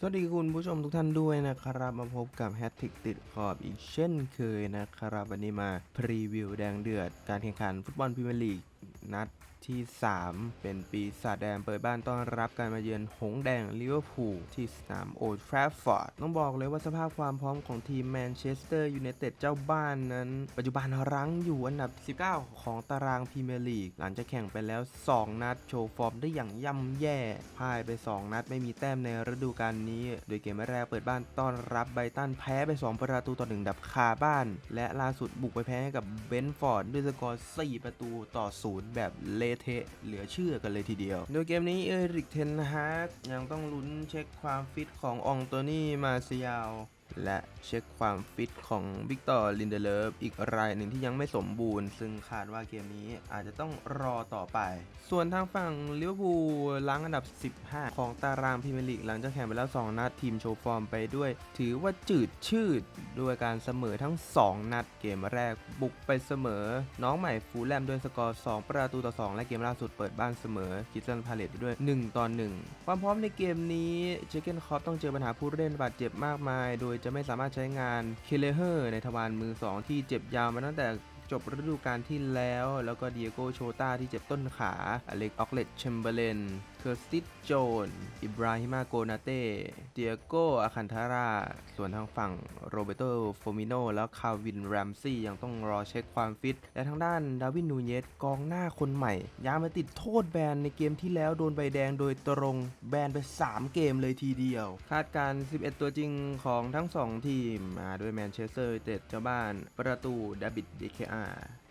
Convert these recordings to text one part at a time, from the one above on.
สวัสดีคุณผู้ชมทุกท่านด้วยนะครับ มาพบกับแฮตติกติดขอบอีกเช่นเคยนะครับ วันนี้มาพรีวิวแดงเดือดการแข่งขันฟุตบอลพรีเมียร์ลีก นัดที่ 3 เป็นปีศาจแดงเปิดบ้านต้อนรับการมาเยือนหงแดงลิเวอร์พูลที่สนามโอลด์แทราฟฟอร์ดต้องบอกเลยว่าสภาพความพร้อมของทีมแมนเชสเตอร์ยูไนเต็ดเจ้าบ้านนั้น ปัจจุบันรั้งอยู่อันดับ 19 ของตารางพรีเมียร์ลีก หลังจากแข่งไปแล้ว 2 นัดโชว์ฟอร์มได้อย่างย่ำแย่พ่ายไป 2 นัดไม่มีแต้มในฤดูกาลนี้ โดยเกมแรกเปิดบ้านต้อนรับไบตันแพ้ไป 2 ประตูต่อ1ดับคาบ้าน และล่าสุดบุกไปแพ้ให้กับเบนฟอร์ดด้วยสกอร์4ประตูต่อ0แบบเละเทะเหลือเชื่อกันเลยทีเดียว โดยเกมนี้เอริกเทนฮากยังต้องลุ้นเช็คความฟิตของอองโตนี่มาเซียล และเช็คความฟิตของวิกตอร์ลินเดเลฟอีกรายหนึ่งที่ยังไม่สมบูรณ์ ซึ่งคาดว่าเกมนี้อาจจะต้องรอต่อไป ส่วนทางฝั่งลิเวอร์พูลล้างอันดับ 15 ของตารางพรีเมียร์ลีกหลังจากแข่งไปแล้ว 2 นัดทีมโชว์ฟอร์มไปด้วย ถือว่าจืดชืดด้วยการเสมอทั้ง 2 นัดเกมแรกบุกไปเสมอ น้องใหม่ฟูลแลมด้วยสกอร์ 2 ประตูต่อ 2 และเกมล่าสุดเปิดบ้านเสมอคิสตันพาเลตด้วย 1 ต่อ 1 ความพร้อมในเกมนี้เจเกนคอปต้องเจอปัญหาผู้เล่นบาดเจ็บมากมาย โดยจะะไม่สามารถใช้งานเคเลเฮอร์ในทวารมือ 2 ที่เจ็บยาวมาตั้งแต่จบฤดูกาลที่แล้ว แล้วก็เดียโกโชตาที่เจ็บต้นขาอเล็กออกเลตแชมเบอร์เลนเคอร์สติสโจน อิบราฮิมาโกนาเต้ เดียโกอาคันทารา ส่วนทางฝั่งโรเบโตโฟมิโน แล้วคาวินแรมซี่ยังต้องรอเช็คความฟิต และทางด้านดาวินนูเยสกองหน้าคนใหม่ย้ายมาติดโทษแบนในเกมที่แล้วโดนใบแดงโดยตรงแบนไป 3 เกมเลยทีเดียว คาดการ 11 ตัวจริงของทั้ง 2 ทีมมาด้วยแมนเชสเตอร์ยูไนเต็ดเจ้าบ้านประตูดาบิดเดเคอา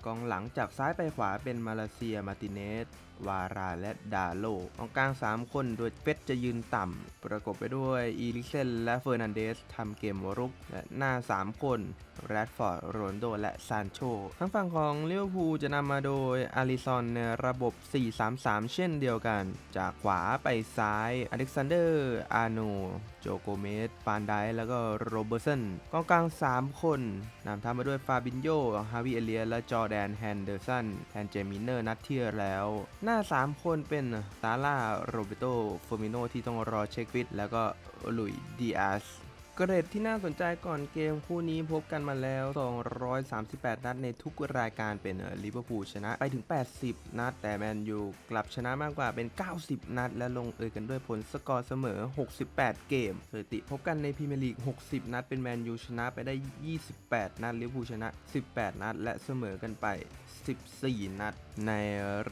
กองหลังจากซ้ายไปขวาเป็นมาเลเซียมาติเนส วาราและดาโลกองกลาง 3 คนโดยเฟสจะยืนต่ำ ประกบไปด้วยอีลิเซนและเฟอร์นันเดสทำเกมรุก และหน้า 3 คนแรดฟอร์ด โรนโด และซานโชทั้งฝั่งของลิเวอร์พูลจะนำมาโดยอาริซอนในระบบ 4-3-3 เช่นเดียวกัน จากขวาไปซ้าย อเล็กซานเดอร์ อาโน โจโกเมสฟานไดแล้วก็โรเบอร์สันกองกลาง 3 คนนำทำมาด้วยฟาบินโยฮาวิเอเลีย และจอแดนแฮนเดอร์สันแทนเจมินเนอร์นัดที่แล้ว หน้า 3 คนเป็นซาร่าโรเบโตเฟอร์มิโนที่ต้องรอเช็คฟิตแล้วก็ลุยดิอาส เกรดที่น่าสนใจก่อนเกมคู่นี้พบกันมาแล้ว 238 นัดในทุกรายการเป็นลิเวอร์พูลชนะไปถึง 80 นัด แต่แมนยูกลับชนะมากกว่าเป็น 90 นัด และลงเอยกันด้วยผลสกอร์เสมอ 68 เกมสถิติพบกันในพรีเมียร์ลีก 60 นัด เป็นแมนยูชนะไปได้ 28 นัดลิเวอร์พูลชนะ 18 นัด และเสมอกันไป 14 นัด ใน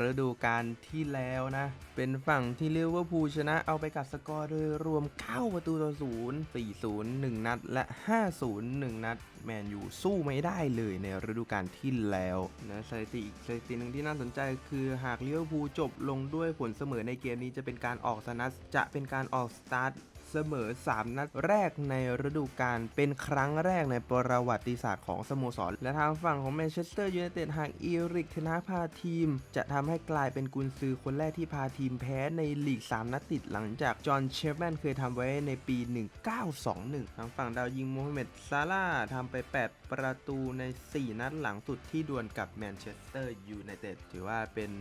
ฤดูกาลที่แล้วนะ เป็นฝั่งที่ลิเวอร์พูลชนะเอาไปกับสกอร์โดยรวม 9 ประตูต่อ0 4-0 1 นัด และ 5-0 1 นัด แมนยูสู้ไม่ได้เลยในฤดูกาลที่แล้วนะสถิติอีกสถิติหนึ่งที่น่าสนใจคือหากลิเวอร์พูลจบลงด้วยผลเสมอในเกมนี้จะเป็นการออกสนัดจะเป็นการออกสตาร์ท เสมอ 3 นัดแรกในฤดูกาลเป็นครั้งแรกในประวัติศาสตร์ของสโมสร และทางฝั่งของแมนเชสเตอร์ยูไนเต็ดหากอีริกเทนาพาทีม จะทำให้กลายเป็นกุนซือคนแรกที่พาทีมแพ้ในลีก 3 นัดติดหลังจากจอห์นเชฟแมนเคยทำไว้ในปี 1921 ทางฝั่งดาวยิงโมฮัมเหม็ดซาร่าทำไป 8 ประตูใน 4 นัดหลังสุดที่ดวลกับแมนเชสเตอร์ยูไนเต็ดถือว่าเป็น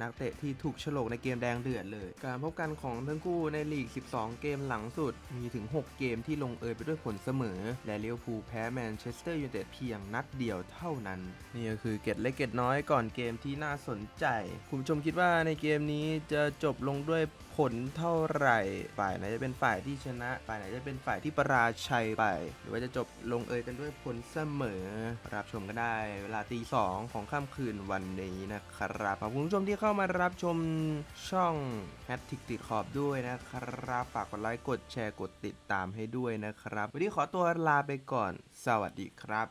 นักเตะที่ถูกฉลกในเกมแดงเดือดเลย การพบกันของทั้งคู่ในลีก 12 เกมหลังสุดมีถึง 6 เกมที่ลงเอยไปด้วยผลเสมอ และเลี้ยวภูแพ้แมนเชสเตอร์ยูไนเต็ดเพียงนัดเดียวเท่านั้น นี่ก็คือเกตเล็กเกตน้อยก่อนเกมที่น่าสนใจ คุณผู้ชมคิดว่าในเกมนี้จะจบลงด้วยผลเท่าไหร่ ฝ่ายไหนจะเป็นฝ่ายที่ชนะ ฝ่ายไหนจะเป็นฝ่ายที่ประราชัยไป หรือว่าจะจบลงเอยกันด้วยผลเสมอ รับชมก็ได้เวลาตีสองของค่ำคืนวันนี้นะครับขอบคุณผู้ชมที่เข้ามารับชมช่องแฮตติกติดขอบด้วยนะครับฝากกดไลค์กดแชร์กดติดตามให้ด้วยนะครับ วันนี้ขอตัวลาไปก่อน สวัสดีครับ